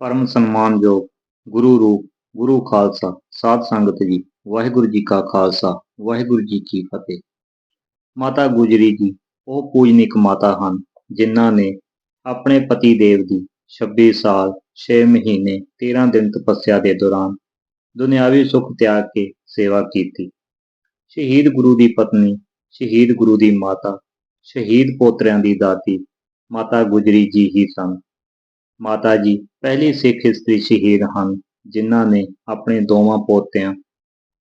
ਪਰਮ ਸਨਮਾਨਯੋਗ ਗੁਰੂ ਰੂਪ, ਗੁਰੂ ਖਾਲਸਾ, ਸਾਧ ਸੰਗਤ ਜੀ, ਵਾਹਿਗੁਰੂ ਜੀ ਕਾ ਖਾਲਸਾ, ਵਾਹਿਗੁਰੂ ਜੀ ਕੀ ਫਤਿਹ। ਮਾਤਾ ਗੁਜਰੀ ਜੀ, ਉਹ ਪੂਜਨੀਕ ਮਾਤਾ ਹਨ, ਜਿਨ੍ਹਾਂ ਨੇ ਆਪਣੇ ਪਤੀ ਦੇਵ ਦੀ 26 ਸਾਲ 6 ਮਹੀਨੇ 13 ਦਿਨ ਤਪੱਸਿਆ ਦੇ ਦੌਰਾਨ ਦੁਨਿਆਵੀ ਸੁੱਖ ਤਿਆਗ ਕੇ ਸੇਵਾ ਕੀਤੀ। ਸ਼ਹੀਦ ਗੁਰੂ ਦੀ ਪਤਨੀ, ਸ਼ਹੀਦ ਗੁਰੂ ਦੀ ਮਾਤਾ, ਸ਼ਹੀਦ ਪੋਤਰਿਆਂ ਦੀ ਦਾਤੀ ਮਾਤਾ ਗੁਜਰੀ ਜੀ ਹੀ ਸਨ। ਮਾਤਾ ਜੀ, ਪਹਿਲੀ ਸਿੱਖ ਇਸਤਰੀ ਸ਼ਹੀਦ ਹਨ, ਜਿਨ੍ਹਾਂ ਨੇ ਆਪਣੇ ਦੋਵਾਂ ਪੋਤਿਆਂ,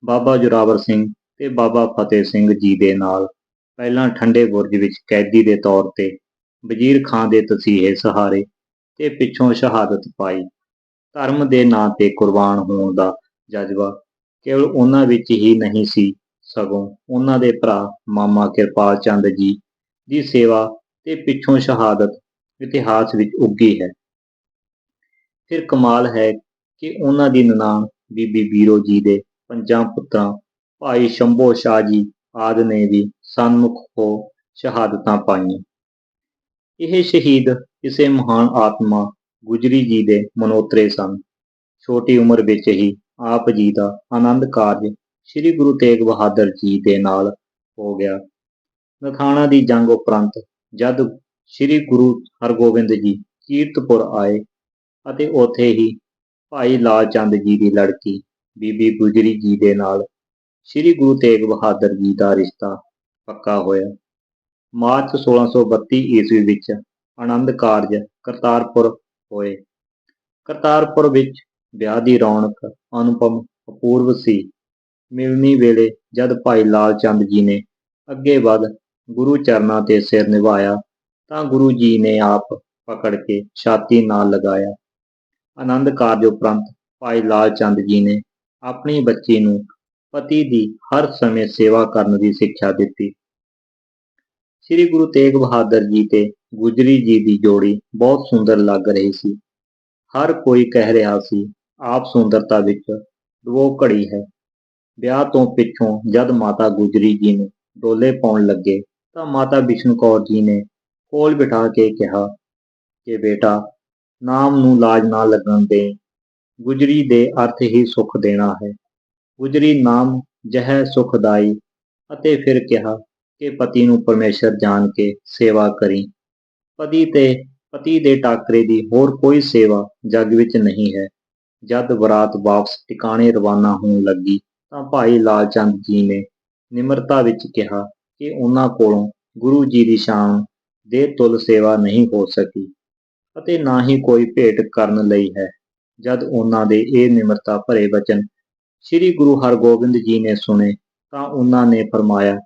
ਬਾਬਾ ਜੋਰਾਵਰ ਸਿੰਘ ਤੇ ਬਾਬਾ ਫਤਿਹ ਸਿੰਘ ਜੀ ਦੇ ਨਾਲ ਪਹਿਲਾਂ ਠੰਡੇ ਬੁਰਜ ਵਿੱਚ ਕੈਦੀ ਦੇ ਤੌਰ ਤੇ ਵਜ਼ੀਰ ਖਾਂ ਦੇ ਤਸੀਹੇ ਸਹਾਰੇ ਤੇ ਪਿੱਛੋਂ ਸ਼ਹਾਦਤ ਪਾਈ। ਧਰਮ ਦੇ ਨਾਂ ਤੇ ਕੁਰਬਾਨ ਹੋਣ ਦਾ ਜਜ਼ਬਾ ਕੇਵਲ ਉਹਨਾਂ ਵਿੱਚ ਹੀ ਨਹੀਂ ਸੀ, ਸਗੋਂ ਉਹਨਾਂ ਦੇ ਭਰਾ ਮਾਮਾ ਕਿਰਪਾਲ ਚੰਦ ਜੀ ਦੀ ਸੇਵਾ ਤੇ ਪਿੱਛੋਂ ਸ਼ਹਾਦਤ ਇਤਿਹਾਸ ਵਿੱਚ ਉੱਗੀ ਹੈ। ਫਿਰ ਕਮਾਲ ਹੈ ਕਿ ਉਹਨਾਂ ਦੀ ਨਨਾਣ ਬੀਬੀ ਬੀਰੋ ਜੀ ਦੇ ਪੰਜਾਂ ਪੁੱਤਰਾਂ ਭਾਈ ਸ਼ੰਭੋ ਸ਼ਾਹ ਜੀ ਆਦਿ ਨੇ ਵੀ ਸਨਮੁਖ ਹੋ ਸ਼ਹਾਦਤਾਂ ਪਾਈਆਂ। ਇਹ ਸ਼ਹੀਦ ਕਿਸੇ ਮਹਾਨ ਆਤਮਾ ਗੁਜਰੀ ਜੀ ਦੇ ਮਨੋਤਰੇ ਸਨ। ਛੋਟੀ ਉਮਰ ਵਿੱਚ ਹੀ ਆਪ ਜੀ ਦਾ ਆਨੰਦ ਕਾਰਜ ਸ੍ਰੀ ਗੁਰੂ ਤੇਗ ਬਹਾਦਰ ਜੀ ਦੇ ਨਾਲ ਹੋ ਗਿਆ। ਨਥਾਣਾ ਦੀ ਜੰਗ ਉਪਰੰਤ ਜਦ ਸ੍ਰੀ ਗੁਰੂ ਹਰਗੋਬਿੰਦ ਜੀ ਕੀਰਤਪੁਰ ਆਏ ਅਤੇ ਉੱਥੇ ਹੀ ਭਾਈ ਲਾਲ ਚੰਦ ਜੀ ਦੀ ਲੜਕੀ ਬੀਬੀ ਗੁਜਰੀ ਜੀ ਦੇ ਨਾਲ ਸ੍ਰੀ ਗੁਰੂ ਤੇਗ ਬਹਾਦਰ ਜੀ ਦਾ ਰਿਸ਼ਤਾ ਪੱਕਾ ਹੋਇਆ। ਮਾਰਚ 1632 ਈਸਵੀ ਵਿੱਚ ਆਨੰਦ ਕਾਰਜ ਕਰਤਾਰਪੁਰ ਹੋਏ। ਕਰਤਾਰਪੁਰ ਵਿੱਚ ਵਿਆਹ ਦੀ ਰੌਣਕ ਅਨੁਪਮ ਅਪੂਰਵ ਸੀ। ਮਿਲਣੀ ਵੇਲੇ ਜਦ ਭਾਈ ਲਾਲ ਚੰਦ ਜੀ ਨੇ ਅੱਗੇ ਵੱਧ ਗੁਰੂ ਚਰਨਾਂ ਤੇ ਸਿਰ ਨਿਵਾਇਆ ਤਾਂ ਗੁਰੂ ਜੀ ਨੇ ਆਪ ਪਕੜ ਕੇ ਛਾਤੀ ਨਾਲ ਲਗਾਇਆ। ਆਨੰਦ ਕਾਰਜ ਉਪਰੰਤ ਭਾਈ ਲਾਲ ਚੰਦ ਜੀ ਨੇ ਆਪਣੀ ਬੱਚੀ ਨੂੰ ਪਤੀ ਦੀ ਹਰ ਸਮੇਂ ਸੇਵਾ ਕਰਨ ਦੀ ਸਿੱਖਿਆ ਦਿੱਤੀ। ਸ੍ਰੀ ਗੁਰੂ ਤੇਗ ਬਹਾਦਰ ਜੀ ਤੇ ਗੁਜਰੀ ਜੀ ਦੀ ਜੋੜੀ ਬਹੁਤ ਸੁੰਦਰ ਲੱਗ ਰਹੀ ਸੀ। ਹਰ ਕੋਈ ਕਹਿ ਰਿਹਾ ਸੀ, ਆਪ ਸੁੰਦਰਤਾ ਵਿੱਚ ਡੁਬੋ ਘੜੀ ਹੈ। ਵਿਆਹ ਤੋਂ ਪਿੱਛੋਂ ਜਦ ਮਾਤਾ ਗੁਜਰੀ ਜੀ ਨੂੰ ਡੋਲੇ ਪਾਉਣ ਲੱਗੇ ਤਾਂ ਮਾਤਾ ਬਿਸ਼ਨ ਕੌਰ ਜੀ ਨੇ ਕੋਲ ਬਿਠਾ ਕੇ ਕਿਹਾ ਕਿ ਬੇਟਾ ਨਾਮ ਨੂੰ ਲਾਜ ਨਾ ਲੱਗਣ ਦੇ ਗੁਜਰੀ ਦੇ ਅਰਥ ਹੀ ਸੁਖ ਦੇਣਾ ਹੈ। ਗੁਜਰੀ ਨਾਮ ਜਹ ਸੁਖਦਾਈ ਅਤੇ ਫਿਰ ਕਿਹਾ ਕਿ ਪਤੀ ਨੂੰ ਪਰਮੇਸ਼ਰ ਜਾਣ ਕੇ ਸੇਵਾ ਕਰੀ। ਪਤੀ ਤੇ ਪਤੀ ਦੇ ਟਾਕਰੇ ਦੀ ਹੋਰ ਕੋਈ ਸੇਵਾ ਜਗ ਵਿੱਚ ਨਹੀਂ ਹੈ। ਜਦ ਬਰਾਤ ਵਾਪਸ ਟਿਕਾਣੇ ਰਵਾਨਾ ਹੋਣ ਲੱਗੀ ਤਾਂ ਭਾਈ ਲਾਲਚੰਦ ਜੀ ਨੇ ਨਿਮਰਤਾ ਵਿੱਚ ਕਿਹਾ ਕਿ ਉਹਨਾਂ ਕੋਲੋਂ ਗੁਰੂ ਜੀ ਦੀ ਸ਼ਾਨ ਦੇ ਤੁਲ ਸੇਵਾ ਨਹੀਂ ਹੋ ਸਕੀ। ਅਤੇ ਨਾ ਹੀ ਕੋਈ ਭੇਟ ਕਰਨ ਲਈ ਹੈ। ਜਦ ਉਹਨਾਂ ਦੇ ਇਹ ਨਿਮਰਤਾ ਭਰੇ ਬਚਨ ਸ੍ਰੀ ਗੁਰੂ ਹਰਗੋਬਿੰਦ ਜੀ ਨੇ ਸੁਣੇ, ਤਾਂ ਉਹਨਾਂ ਨੇ ਫਰਮਾਇਆ,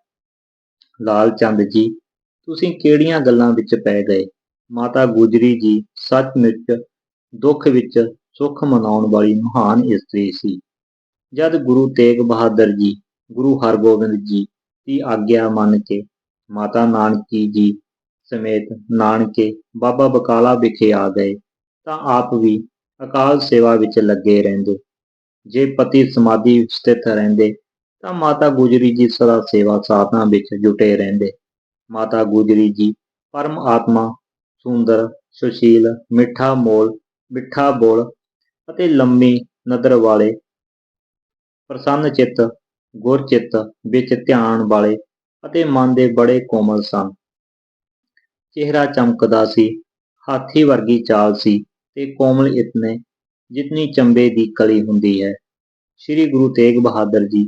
ਲਾਲ ਚੰਦ ਜੀ, ਤੁਸੀਂ ਕਿਹੜੀਆਂ ਗੱਲਾਂ ਵਿੱਚ ਪੈ ਗਏ? ਮਾਤਾ ਗੁਜਰੀ ਜੀ ਸੱਚਮੁੱਚ ਦੁੱਖ ਵਿੱਚ ਸੁੱਖ ਮਨਾਉਣ ਵਾਲੀ ਮਹਾਨ ਇਸਤਰੀ ਸੀ। ਜਦ ਗੁਰੂ ਤੇਗ ਬਹਾਦਰ ਜੀ, ਗੁਰੂ ਹਰਗੋਬਿੰਦ ਜੀ ਦੀ ਆਗਿਆ ਮੰਨ ਕੇ, ਮਾਤਾ ਨਾਨਕੀ ਜੀ ਸਮੇਤ ਨਾਨਕੇ ਬਾਬਾ ਬਕਾਲਾ ਵਿਖੇ ਆ ਗਏ, ਤਾਂ ਆਪ ਵੀ ਅਕਾਲ ਸੇਵਾ ਵਿੱਚ ਲੱਗੇ ਰਹਿੰਦੇ। ਜੇ ਪਤੀ ਸਮਾਧੀ ਸਥਿਤ ਰਹਿੰਦੇ, ਤਾਂ ਮਾਤਾ ਗੁਜਰੀ ਜੀ ਸਦਾ ਸੇਵਾ ਸਾਧਨਾ ਵਿੱਚ ਜੁਟੇ ਰਹਿੰਦੇ। ਮਾਤਾ ਗੁਜਰੀ ਜੀ ਪਰਮ ਆਤਮਾ, ਸੁੰਦਰ, ਸੁਸ਼ੀਲ, ਮਿੱਠਾ ਮੋਲ, ਮਿੱਠਾ ਬੋਲ ਅਤੇ ਲੰਮੀ ਨਦਰ ਵਾਲੇ ਪ੍ਰਸੰਨ ਚਿੱਤ, ਗੁਰ ਚਿੱਤ ਵਿੱਚ ਧਿਆਨ ਵਾਲੇ ਅਤੇ ਮਨ ਦੇ ਬੜੇ ਕੋਮਲ ਸਨ। ਚਿਹਰਾ ਚਮਕਦਾ ਸੀ, ਹਾਥੀ ਵਰਗੀ ਚਾਲ ਸੀ ਤੇ ਕੋਮਲ ਇਤਨੇ, ਜਿਤਨੀ ਚੰਬੇ ਦੀ ਕਲੀ ਹੁੰਦੀ ਹੈ। ਸ੍ਰੀ ਗੁਰੂ ਤੇਗ ਬਹਾਦਰ ਜੀ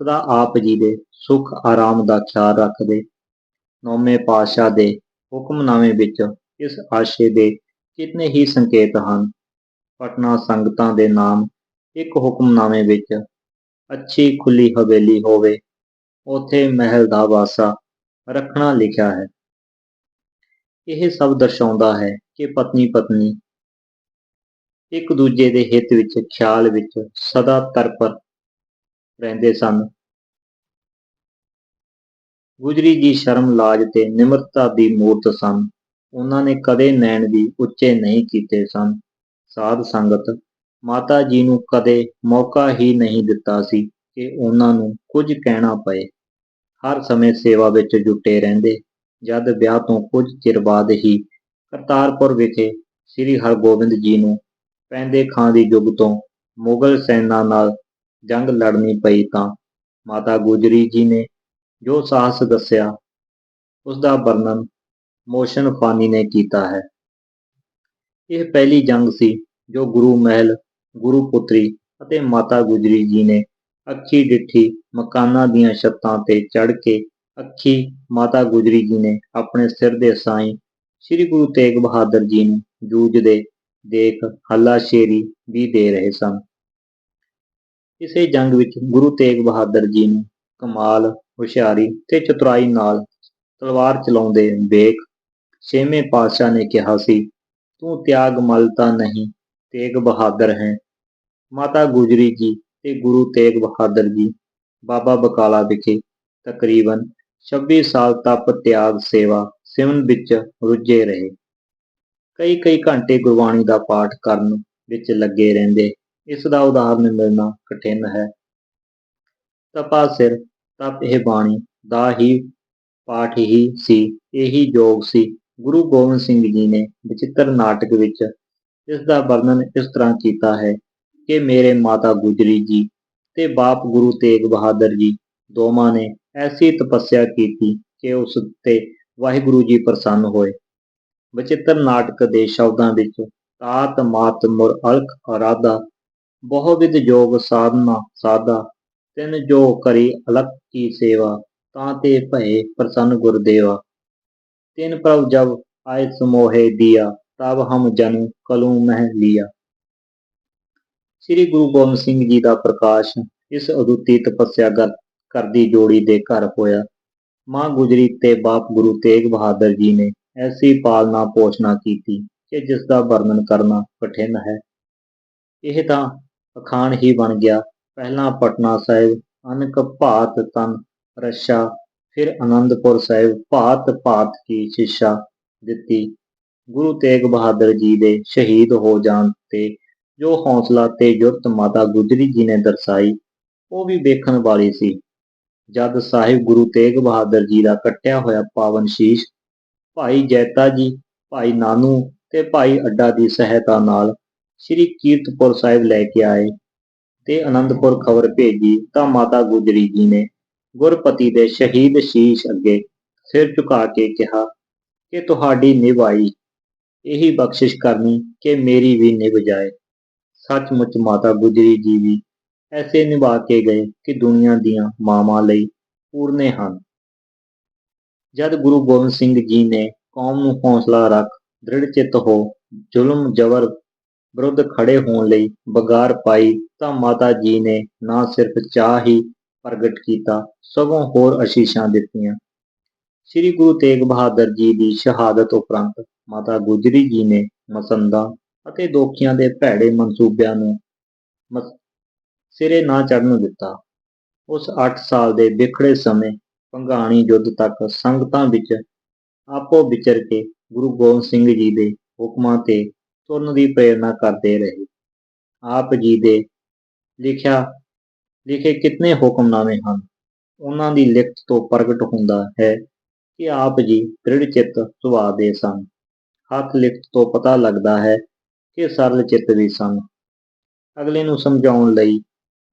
ਸਦਾ ਆਪ ਜੀ ਦੇ ਸੁਖ ਆਰਾਮ ਦਾ ਖਿਆਲ ਰੱਖਦੇ, ਨੌਵੇਂ ਪਾਤਸ਼ਾਹ ਦੇ ਹੁਕਮਨਾਮੇ ਵਿੱਚ ਇਸ ਆਸ਼ੇ ਦੇ ਕਿਤਨੇ ਹੀ ਸੰਕੇਤ ਹਨ। ਪਟਨਾ ਸੰਗਤਾਂ ਦੇ ਨਾਮ ਇੱਕ ਹੁਕਮਨਾਮੇ ਵਿੱਚ, ਅੱਛੀ ਖੁੱਲੀ ਹਵੇਲੀ ਹੋਵੇ, ਉਥੇ ਮਹਿਲ ਦਾ ਵਾਸਾ ਰੱਖਣਾ ਲਿਖਿਆ ਹੈ। ਇਹ ਸਭ ਦਰਸਾਉਂਦਾ ਹੈ ਕਿ ਪਤਨੀ ਪਤਨੀ ਇੱਕ ਦੂਜੇ ਦੇ ਹਿੱਤ ਵਿੱਚ, ਖਿਆਲ ਵਿੱਚ ਸਦਾ ਤਰਪਰ ਰਹਿੰਦੇ ਸਨ। ਗੁਜਰੀ ਜੀ ਸ਼ਰਮ ਲਾਜ ਤੇ ਨਿਮਰਤਾ ਦੀ ਮੂਰਤ ਸਨ। ਉਹਨਾਂ ਨੇ ਕਦੇ ਨੈਣ ਵੀ ਉੱਚੇ ਨਹੀਂ ਕੀਤੇ ਸਨ। ਸਾਧ ਸੰਗਤ, ਮਾਤਾ ਜੀ ਨੂੰ ਕਦੇ ਮੌਕਾ ਹੀ ਨਹੀਂ ਦਿੱਤਾ ਸੀ ਕਿ ਉਹਨਾਂ ਨੂੰ ਕੁਝ ਕਹਿਣਾ ਪਏ। ਹਰ ਸਮੇਂ ਸੇਵਾ ਵਿੱਚ ਜੁਟੇ ਰਹਿੰਦੇ ਜਦ ਵਿਆਹ ਤੋਂ ਕੁਝ ਚਿਰ ਬਾਅਦ ਹੀ ਕਰਤਾਰਪੁਰ ਵਿਖੇ ਸ੍ਰੀ ਹਰਗੋਬਿੰਦ ਜੀ ਨੂੰ ਪੈਂਦੇ ਖਾਂ ਦੀ ਯੁੱਗ ਤੋਂ ਮੁਗਲ ਸੈਨਾ ਨਾਲ ਜੰਗ ਲੜਨੀ ਪਈ ਤਾਂ ਮਾਤਾ ਗੁਜਰੀ ਜੀ ਨੇ ਜੋ ਸਾਹਸ ਦੱਸਿਆ ਉਸ ਦਾ ਵਰਣਨ ਮੋਸ਼ਨ ਫਾਨੀ ਨੇ ਕੀਤਾ ਹੈ। ਇਹ ਪਹਿਲੀ ਜੰਗ ਸੀ ਜੋ ਗੁਰੂ ਮਹਿਲ, ਗੁਰੂ ਪੁੱਤਰੀ ਅਤੇ ਮਾਤਾ ਗੁਜਰੀ ਜੀ ਨੇ ਅੱਖੀ ਡਿੱਠੀ ਮਕਾਨਾਂ ਦੀਆਂ ਛੱਤਾਂ ਤੇ ਚੜ੍ਹ ਕੇ ਅੱਖੀ ਮਾਤਾ ਗੁਜਰੀ ਜੀ ਨੇ ਆਪਣੇ ਸਿਰ ਦੇ ਸਾਈਂ ਸ੍ਰੀ ਗੁਰੂ ਤੇਗ ਬਹਾਦਰ ਜੀ ਨੂੰ ਜੂਝਦੇ ਦੇਖ ਹੱਲਾਸ਼ੇਰੀ ਵੀ ਦੇ ਰਹੇ ਸਨ। ਇਸੇ ਜੰਗ ਵਿੱਚ ਗੁਰੂ ਤੇਗ ਬਹਾਦਰ ਜੀ ਨੂੰ ਕਮਾਲ, ਹੁਸ਼ਿਆਰੀ ਤੇ ਚਤੁਰਾਈ ਨਾਲ ਤਲਵਾਰ ਚਲਾਉਂਦੇ ਵੇਖ ਛੇਵੇਂ ਪਾਤਸ਼ਾਹ ਨੇ ਕਿਹਾ ਸੀ, ਤੂੰ ਤਿਆਗ ਮਲ ਤਾਂ ਨਹੀਂ, ਤੇਗ ਬਹਾਦਰ ਹੈ। ਮਾਤਾ ਗੁਜਰੀ ਜੀ ਤੇ ਗੁਰੂ ਤੇਗ ਬਹਾਦਰ ਜੀ ਬਾਬਾ ਬਕਾਲਾ ਵਿਖੇ ਤਕਰੀਬਨ 26 ਸਾਲ ਤਪ ਤਿਆਗ ਸੇਵਾ ਸਿਮਨ ਵਿੱਚ ਰੁੱਝੇ ਰਹੇ। ਕਈ ਕਈ ਘੰਟੇ ਗੁਰਬਾਣੀ ਦਾ ਪਾਠ ਕਰਨ ਵਿੱਚ ਲੱਗੇ ਰਹਿੰਦੇ। ਇਸ ਦਾ ਉਦਾਹਰਨ ਮਿਲਣਾ ਕਠਿਨ ਹੈ। ਤਪਾ ਸਿਰ, ਤਪ ਇਹ ਬਾਣੀ ਦਾ ਹੀ ਪਾਠ ਹੀ ਸੀ, ਇਹੀ ਯੋਗ ਸੀ। ਗੁਰੂ ਗੋਬਿੰਦ ਸਿੰਘ ਜੀ ਨੇ ਵਿਚਿੱਤਰ ਨਾਟਕ ਵਿੱਚ ਇਸ ਦਾ ਵਰਣਨ ਇਸ ਤਰ੍ਹਾਂ ਕੀਤਾ ਹੈ ਕਿ ਮੇਰੇ ਮਾਤਾ ਗੁਜਰੀ ਜੀ ਤੇ ਬਾਪ ਗੁਰੂ ਤੇਗ ਬਹਾਦਰ ਜੀ ਦੋਵਾਂ ਨੇ ਐਸੀ ਤਪੱਸਿਆ ਕੀਤੀ ਕਿ ਉਸ ਉੱਤੇ ਵਾਹਿਗੁਰੂ ਜੀ ਪ੍ਰਸੰਨ ਹੋਏ। ਵਿਚਿੱਤਰ ਨਾਟਕ ਦੇ ਸ਼ਬਦਾਂ ਵਿੱਚ ਤਾਤ ਮਾਤ ਮੁਰ ਅਲਖ ਅਰਾਧਾ, ਬਹੁਵਿਧ ਜੋਗ ਸਾਧਨਾ ਸਾਧਾ, ਤਿੰਨ ਜੋ ਕਰੀ ਅਲਖ ਕੀ ਸੇਵਾ, ਤਾਂ ਤੇ ਭਏ ਪ੍ਰਸੰਨ ਗੁਰਦੇਵਾ। ਤਿੰਨ ਪ੍ਰਭ ਜਬ ਆਏ ਸਮੋਹੇ ਦਿਆ, ਤਬ ਹਮ ਜਨ ਕਲੂ ਮਹਿ ਲਿਆ। ਸ੍ਰੀ ਗੁਰੂ ਗੋਬਿੰਦ ਸਿੰਘ ਜੀ ਦਾ ਪ੍ਰਕਾਸ਼ ਇਸ ਅਦੁੱਤੀ ਤਪੱਸਿਆ ਕਰਦੀ ਜੋੜੀ ਦੇ ਘਰ ਹੋਇਆ। ਮਾਂ ਗੁਜਰੀ ਤੇ ਬਾਪ ਗੁਰੂ ਤੇਗ ਬਹਾਦਰ ਜੀ ਨੇ ਐਸੀ ਪਾਲਣਾ ਪੋਸ਼ਣਾ ਕੀਤੀ ਕਿ ਜਿਸ ਦਾ ਵਰਣਨ ਕਰਨਾ ਕਠਿਨ ਹੈ। ਇਹ ਤਾਂ ਅਖਾਣ ਹੀ ਬਣ ਗਿਆ। ਪਹਿਲਾਂ ਪਟਨਾ ਸਾਹਿਬ, ਅਨਕ ਭਾਤ ਤਨ ਰਸ਼ਾ ਫਿਰ ਆਨੰਦਪੁਰ ਸਾਹਿਬ, ਭਾਤ ਭਾਤ ਕੀ ਸਿੱਖਿਆ ਦਿੱਤੀ। ਗੁਰੂ ਤੇਗ ਬਹਾਦਰ ਜੀ ਦੇ ਸ਼ਹੀਦ ਹੋ ਜਾਣ ਤੇ ਜੋ ਹੌਸਲਾ ਤੇ ਜੁਰਤ ਮਾਤਾ ਗੁਜਰੀ ਜੀ ਨੇ ਦਰਸਾਈ, ਉਹ ਵੀ ਵੇਖਣ ਵਾਲੀ ਸੀ। ਜਦ ਸਾਹਿਬ ਗੁਰੂ ਤੇਗ ਬਹਾਦਰ ਜੀ ਦਾ ਕੱਟਿਆ ਹੋਇਆ ਪਾਵਨ ਸ਼ੀਸ਼, ਭਾਈ ਜੈਤਾ ਜੀ, ਭਾਈ ਨਾਨੂ ਤੇ ਭਾਈ ਅੱਡਾ ਦੀ ਸਹਾਇਤਾ ਨਾਲ ਸ੍ਰੀ ਕੀਰਤਪੁਰ ਸਾਹਿਬ ਲੈ ਕੇ ਆਏ ਤੇ ਅਨੰਦਪੁਰ ਖਬਰ ਭੇਜੀ ਤਾਂ ਮਾਤਾ ਗੁਜਰੀ ਜੀ ਨੇ ਗੁਰਪਤੀ ਦੇ ਸ਼ਹੀਦ ਸ਼ੀਸ਼ ਅੱਗੇ ਸਿਰ ਝੁਕਾ ਕੇ ਕਿਹਾ ਕਿ ਤੁਹਾਡੀ ਨਿਭਾਈ ਇਹੀ ਬਖਸ਼ਿਸ਼ ਕਰਨੀ ਕਿ ਮੇਰੀ ਵੀ ਨਿਭ ਜਾਏ। ਸੱਚਮੁੱਚ ਮਾਤਾ ਗੁਜਰੀ ਜੀ ਵੀ ਐਸੇ ਨਿਭਾ ਕੇ ਗਏ ਕਿ ਦੁਨੀਆ ਦੀਆਂ ਮਾਵਾਂ ਲਈ ਪੂਰਨੇ ਹਨ। ਜਦ ਗੁਰੂ ਗੋਬਿੰਦ ਸਿੰਘ ਜੀ ਨੇ ਕੌਮ ਨੂੰ ਹੌਸਲਾ ਰੱਖ, ਦ੍ਰਿੜ ਚਿੱਤ ਹੋ, ਜ਼ੁਲਮ ਜ਼ਬਰ ਵਿਰੁੱਧ ਖੜੇ ਹੋਣ ਲਈ ਬਗਾਰ ਪਾਈ, ਤਾਂ ਮਾਤਾ ਜੀ ਨੇ ਨਾ ਸਿਰਫ ਚਾਹ ਹੀ ਪ੍ਰਗਟ ਕੀਤਾ, ਸਗੋਂ ਹੋਰ ਅਸ਼ੀਸ਼ਾਂ ਦਿੱਤੀਆਂ। ਸ੍ਰੀ ਗੁਰੂ ਤੇਗ ਬਹਾਦਰ ਜੀ ਦੀ ਸ਼ਹਾਦਤ ਉਪਰੰਤ ਮਾਤਾ ਗੁਜਰੀ ਜੀ ਨੇ ਮਸੰਦਾਂ ਅਤੇ ਦੋਖੀਆਂ ਦੇ ਭੈੜੇ ਮਨਸੂਬਿਆਂ ਨੂੰ ਸਿਰੇ ਨਾ ਚੜਨ ਦਿੱਤਾ। ਉਸ 8 ਸਾਲ ਦੇ ਵਿਖੜੇ ਸਮੇਂ ਪੰਘਾਣੀ ਯੁੱਧ ਤੱਕ ਸੰਗਤਾਂ ਵਿੱਚ ਆਪੋ ਵਿਚਰ ਕੇ ਗੁਰੂ ਗੋਬਿੰਦ ਸਿੰਘ ਜੀ ਦੇ ਹੁਕਮਾਂ ਤੇ ਤੁਰਨ ਦੀ ਪ੍ਰੇਰਣਾ ਕਰਦੇ ਰਹੇ। ਆਪ ਜੀ ਦੇ ਲਿਖਿਆ, ਲਿਖੇ ਕਿਤਨੇ ਹੁਕਮਨਾਮੇ ਹਨ। ਉਹਨਾਂ ਦੀ ਲਿਖਤ ਤੋਂ ਪ੍ਰਗਟ ਹੁੰਦਾ ਹੈ ਕਿ ਆਪ ਜੀ ਦ੍ਰਿੜ ਚਿੱਤ ਸੁਭਾਅ ਦੇ ਸਨ। ਹੱਥ ਲਿਖਤ ਤੋਂ ਪਤਾ ਲੱਗਦਾ ਹੈ ਕਿ ਸਰਲ ਚਿੱਤ ਵੀ ਸਨ। ਅਗਲੇ ਨੂੰ ਸਮਝਾਉਣ ਲਈ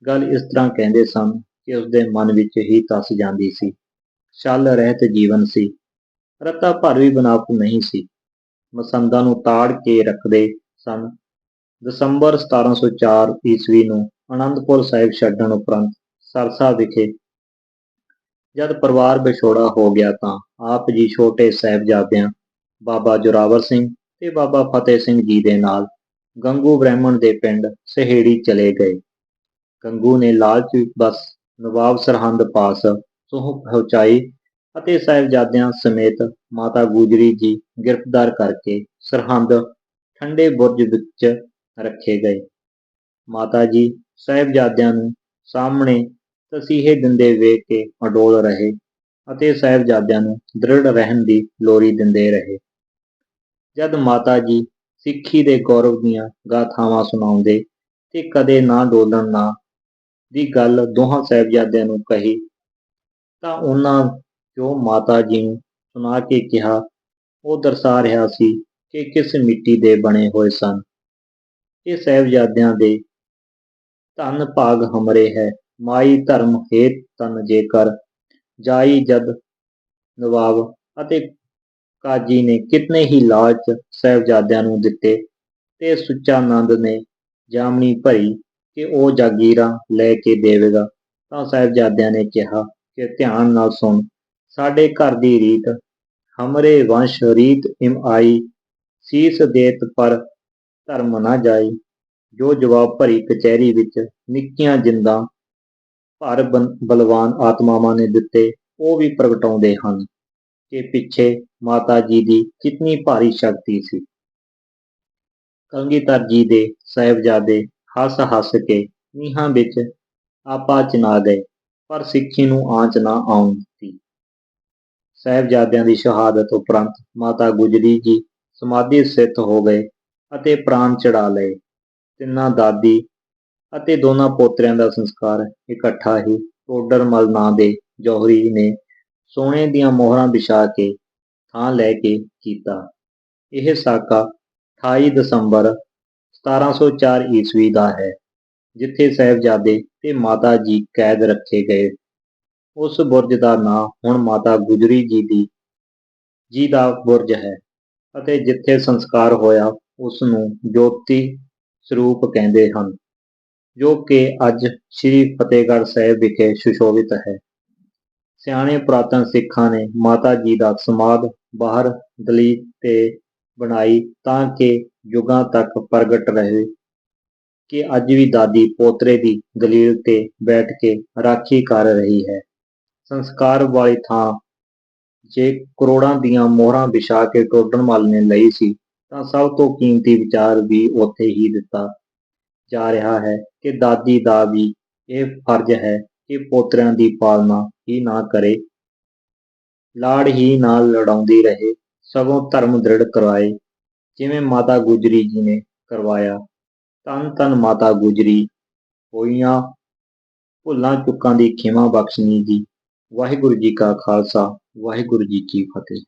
ਗੱਲ ਇਸ ਤਰ੍ਹਾਂ ਕਹਿੰਦੇ ਸਨ ਕਿ ਉਸ ਦੇ ਮਨ ਵਿੱਚ ਹੀ ਤਸ ਜਾਂਦੀ ਸੀ। ਛਲ ਰਹਿਤ ਜੀਵਨ ਸੀ। ਰਤਾ ਭਰ ਵੀ ਬਨਾਪ ਨਹੀਂ ਸੀ। ਮਸੰਦਾਂ ਨੂੰ ਤਾੜ ਕੇ ਰੱਖਦੇ ਸਨ। ਦਸੰਬਰ 1704 ਈਸਵੀ ਨੂੰ ਅਨੰਦਪੁਰ ਸਾਹਿਬ ਛੱਡਣ ਉਪਰੰਤ ਸਰਸਾ ਵਿਖੇ ਜਦ ਪਰਿਵਾਰ ਵਿਛੋੜਾ ਹੋ ਗਿਆ ਤਾਂ ਆਪ ਜੀ ਛੋਟੇ ਸਾਹਿਬਜ਼ਾਦਿਆਂ, ਬਾਬਾ ਜੋਰਾਵਰ ਸਿੰਘ ਤੇ ਬਾਬਾ ਫਤਿਹ ਸਿੰਘ ਜੀ ਦੇ ਨਾਲ ਗੰਗੂ ਬ੍ਰਾਹਮਣ ਦੇ ਪਿੰਡ ਸਹੇੜੀ ਚਲੇ ਗਏ। ਗੰਗੂ ਨੇ ਲਾਲਚ ਬਸ ਨਵਾਬ ਸਰਹੰਦ ਪਾਸ ਸੋਹ ਪਹੁੰਚਾਈ ਅਤੇ ਸਾਹਿਬਜ਼ਾਦਿਆਂ ਸਮੇਤ ਮਾਤਾ ਗੁਜਰੀ ਜੀ ਗ੍ਰਿਫਤਾਰ ਕਰਕੇ ਸਰਹੰਦ ਠੰਡੇ ਬੁਰਜ ਵਿੱਚ ਰੱਖੇ ਗਏ। ਮਾਤਾ ਜੀ ਸਾਹਿਬਜ਼ਾਦਿਆਂ ਨੂੰ ਸਾਹਮਣੇ ਤਸੀਹੇ ਦਿੰਦੇ ਵੇਖ ਕੇ ਅਡੋਲ ਰਹੇ ਅਤੇ ਸਾਹਿਬਜ਼ਾਦਿਆਂ ਨੂੰ ਦ੍ਰਿੜ ਰਹਿਣ ਦੀ ਲੋਰੀ ਦਿੰਦੇ ਰਹੇ। ਜਦ ਮਾਤਾ ਜੀ ਸਿੱਖੀ ਦੇ ਗੌਰਵ ਦੀਆਂ ਗਾਥਾਵਾਂ ਸੁਣਾਉਂਦੇ ਤੇ ਕਦੇ ਨਾ ਡੋਲਣ ਨਾ ਦੀ ਗੱਲ ਦੋਹਾਂ ਸਾਹਿਬਜ਼ਾਦਿਆਂ ਨੂੰ ਕਹੀ, ਤਾਂ ਉਹਨਾਂ ਜੋ ਮਾਤਾ ਜੀ ਨੂੰ ਸੁਣਾ ਕੇ ਕਿਹਾ, ਉਹ ਦਰਸਾ ਰਿਹਾ ਸੀ ਕਿ ਕਿਸ ਮਿੱਟੀ ਦੇ ਬਣੇ ਹੋਏ ਸਨ। ਇਹ ਸਾਹਿਬਜ਼ਾਦਿਆਂ ਦੇ ਧਨ ਭਾਗ ਹਮਰੇ ਹੈ। ਮਾਈ ਧਰਮ ਹੇਤ ਤਨ ਜੇਕਰ ਜਾਈ ਜਦ ਨਵਾਬ ਅਤੇ ਕਾਜੀ ਨੇ ਕਿਤਨੇ ਹੀ ਲਾਲਚ ਸਾਹਿਬਜ਼ਾਦਿਆਂ ਨੂੰ ਦਿੱਤੇ, ਤੇ ਸੁੱਚਾ ਨੰਦ ਨੇ ਜਾਮਣੀ ਭਰੀ ਕਿ ਉਹ ਜਾਗੀਰਾਂ ਲੈ ਕੇ ਦੇਵੇਗਾ। ਤਾਂ ਸਾਹਿਬਜ਼ਾਦਿਆਂ ਨੇ ਕਿਹਾ ਕਿ ਧਿਆਨ ਨਾਲ ਸੁਣ। ਸਾਡੇ ਘਰ ਦੀ ਰੀਤ, ਹਮਰੇ ਵੰਸ਼ ਰੀਤ ਇਮ ਆਈ, ਸੀਸ ਦੇਤ ਪਰ ਧਰਮ ਨਾ ਜਾਈ। ਜੋ ਜਵਾਬ ਭਰੀ ਕਚਹਿਰੀ ਵਿੱਚ ਨਿੱਕੀਆਂ ਜਿੰਦਾਂ ਭਰ ਬਲਵਾਨ ਆਤਮਾਵਾਂ ਨੇ ਦਿੱਤੇ, ਉਹ ਵੀ ਪ੍ਰਗਟਾਉਂਦੇ ਹਨ ਕਿ ਪਿੱਛੇ ਮਾਤਾ ਜੀ ਦੀ ਕਿੰਨੀ ਭਾਰੀ ਸ਼ਕਤੀ ਸੀ। ਕਲਗੀਧਰ ਜੀ ਦੇ ਸਾਹਿਬਜ਼ਾਦੇ ਹੱਸ ਹੱਸ ਕੇ ਨੀਹਾਂ ਵਿੱਚ ਆਪਾ ਚਨਾ ਗਏ, ਪਰ ਸਿੱਖੀ ਨੂੰ ਆਂਚ ਨਾ ਆਉਣ ਦਿੱਤੀ। ਸਾਹਿਬਜ਼ਾਦਿਆਂ ਦੀ ਸ਼ਹਾਦਤ ਉਪਰੰਤ ਮਾਤਾ ਗੁਜਰੀ ਜੀ ਸਮਾਧੀ ਸਥਿਤ ਹੋ ਗਏ ਅਤੇ ਪ੍ਰਾਣ ਚੜਾ ਲਏ। ਤਿੰਨਾਂ ਦਾਦੀ ਅਤੇ ਦੋਨਾਂ ਪੋਤਰਿਆਂ ਦਾ ਸੰਸਕਾਰ ਇਕੱਠਾ ਹੀ ਟੋਡਰਮਲ ਨਾਂ ਦੇ ਜੋਹਰੀ ਨੇ ਸੋਨੇ ਦੀਆਂ ਮੋਹਰਾਂ ਵਿਛਾ ਕੇ ਥਾਂ ਲੈ ਕੇ ਕੀਤਾ। ਇਹ ਸਾਕਾ 28 ਦਸੰਬਰ 1704 ਈਸਵੀ ਦਾ ਹੈ, ਜਿੱਥੇ ਸਾਹਿਬਜ਼ਾਦੇ ਤੇ ਮਾਤਾ ਜੀ ਕੈਦ ਰੱਖੇ ਗਏ। ਉਸ ਬੁਰਜ ਦਾ ਨਾਂ ਹੁਣ ਮਾਤਾ ਗੁਜਰੀ ਜੀ ਦੀ, ਜੀ ਦਾ ਬੁਰਜ ਹੈ ਅਤੇ ਜਿੱਥੇ ਸੰਸਕਾਰ ਹੋਇਆ ਉਸ ਨੂੰ ਜੋਤੀ ਸਰੂਪ ਕਹਿੰਦੇ ਹਨ, ਜੋ ਕਿ ਅੱਜ ਸ੍ਰੀ ਫਤਿਹਗੜ੍ਹ ਸਾਹਿਬ ਵਿਖੇ ਸੁਸ਼ੋਭਿਤ ਹੈ। ਸਿਆਣੇ ਪੁਰਾਤਨ ਸਿੱਖਾਂ ਨੇ ਮਾਤਾ ਜੀ ਦਾ ਸਮਾਧ ਬਾਹਰ ਦਲੀਪ ਤੇ ਬਣਾਈ ਤਾਂ ਕਿ ਯੁੱਗਾਂ ਤੱਕ ਪ੍ਰਗਟ ਰਹੇ। ਕਿ ਅੱਜ ਵੀ ਦਾਦੀ ਪੋਤਰੇ ਦੀ ਦਲੀਲ ਤੇ ਬੈਠ ਕੇ ਰਾਖੀ ਕਰ ਰਹੀ ਹੈ। ਸੰਸਕਾਰ ਵਾਲੀ ਥਾਂ ਜੇ ਕਰੋੜਾਂ ਦੀਆਂ ਮੋਹਰਾਂ ਵਿਛਾ ਕੇ ਟੋਡਰਮਲ ਨੇ ਲਈ ਸੀ, ਤਾਂ ਸਭ ਤੋਂ ਕੀਮਤੀ ਵਿਚਾਰ ਵੀ ਉੱਥੇ ਹੀ ਦਿੱਤਾ ਜਾ ਰਿਹਾ ਹੈ ਕਿ ਦਾਦੀ ਦਾ ਵੀ ਇਹ ਫਰਜ਼ ਹੈ ਕਿ ਪੋਤਰਿਆਂ ਦੀ ਪਾਲਣਾ ਹੀ ਨਾ ਕਰੇ। ਲਾੜ ਹੀ ਨਾਲ ਲੜਾਉਂਦੀ ਰਹੇ। ਸਗੋਂ ਧਰਮ ਦ੍ਰਿੜ ਕਰਵਾਏ, ਜਿਵੇਂ ਮਾਤਾ ਗੁਜਰੀ ਜੀ ਨੇ ਕਰਵਾਇਆ। ਤਨ ਤਨ ਮਾਤਾ ਗੁਜਰੀ, ਹੋਈਆਂ ਭੁੱਲਾਂ ਚੁੱਕਾਂ ਦੀ ਖਿਮਾ ਬਖਸ਼ਣੀ ਜੀ। ਵਾਹਿਗੁਰੂ ਜੀ ਕਾ ਖਾਲਸਾ, ਵਾਹਿਗੁਰੂ ਜੀ ਕੀ ਫਤਿਹ।